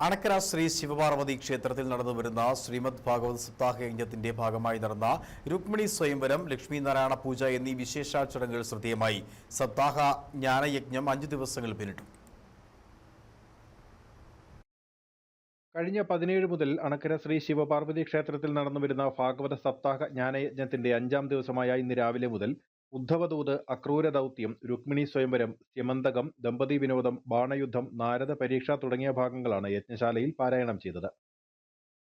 അണക്കര ശ്രീ ശിവപാർവതി ക്ഷേത്രത്തിൽ നടന്നു വരുന്ന ശ്രീമദ് ഭാഗവത് സപ്താഹ യജ്ഞത്തിന്റെ ഭാഗമായി നടന്ന രുക്മിണി സ്വയംവരം ലക്ഷ്മി നാരായണ പൂജ എന്നീ വിശേഷ ചടങ്ങുകൾ ശ്രദ്ധേയമായി. സപ്താഹ ജ്ഞാനയജ്ഞം അഞ്ചു ദിവസങ്ങൾ പിന്നിട്ടു. കഴിഞ്ഞ പതിനേഴ് മുതൽ അണക്കര ശ്രീ ശിവപാർവതി ക്ഷേത്രത്തിൽ നടന്നുവരുന്ന ഭാഗവത സപ്താഹ ജ്ഞാനയജ്ഞത്തിന്റെ അഞ്ചാം ദിവസമായ ഇന്ന് രാവിലെ മുതൽ ഉദ്ധവദൂത് അക്രൂരദൗത്യം രുക്മിണി സ്വയംവരം സ്യമന്തകം ദമ്പതി വിനോദം ബാണയുദ്ധം നാരദ പരീക്ഷ തുടങ്ങിയ ഭാഗങ്ങളാണ് യജ്ഞശാലയിൽ പാരായണം ചെയ്തത്.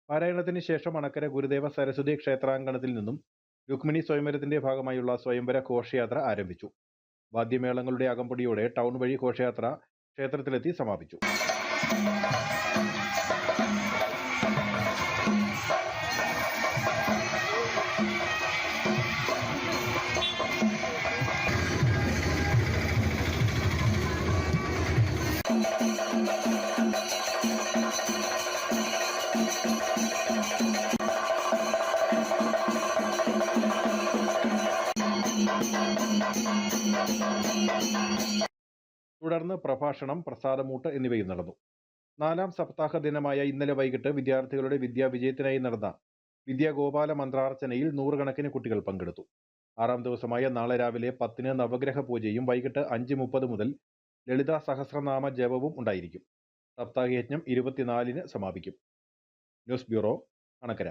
പാരായണത്തിന് ശേഷം അണക്കര ഗുരുദേവ സരസ്വതി ക്ഷേത്രാങ്കണത്തിൽ നിന്നും രുക്മിണി സ്വയംവരത്തിന്റെ ഭാഗമായുള്ള സ്വയംവര ഘോഷയാത്ര ആരംഭിച്ചു. വാദ്യമേളങ്ങളുടെ അകമ്പടിയോടെ ടൗൺ വഴി ഘോഷയാത്ര ക്ഷേത്രത്തിലെത്തി സമാപിച്ചു. തുടർന്ന് പ്രഭാഷണം പ്രസാദമൂട്ട് എന്നിവയും നടന്നു. നാലാം സപ്താഹ ദിനമായ ഇന്നലെ വൈകിട്ട് വിദ്യാർത്ഥികളുടെ വിദ്യാവിജയത്തിനായി നടന്ന വിദ്യാഗോപാല മന്ത്രാർച്ചനയിൽ നൂറുകണക്കിന് കുട്ടികൾ പങ്കെടുത്തു. ആറാം ദിവസമായ നാളെ രാവിലെ പത്തിന് നവഗ്രഹ പൂജയും വൈകിട്ട് അഞ്ച് മുപ്പത് മുതൽ ലളിതാ സഹസ്രനാമ ജപവും ഉണ്ടായിരിക്കും. സപ്താഹയജ്ഞം ഇരുപത്തിനാലിന് സമാപിക്കും. News bureau Anakkara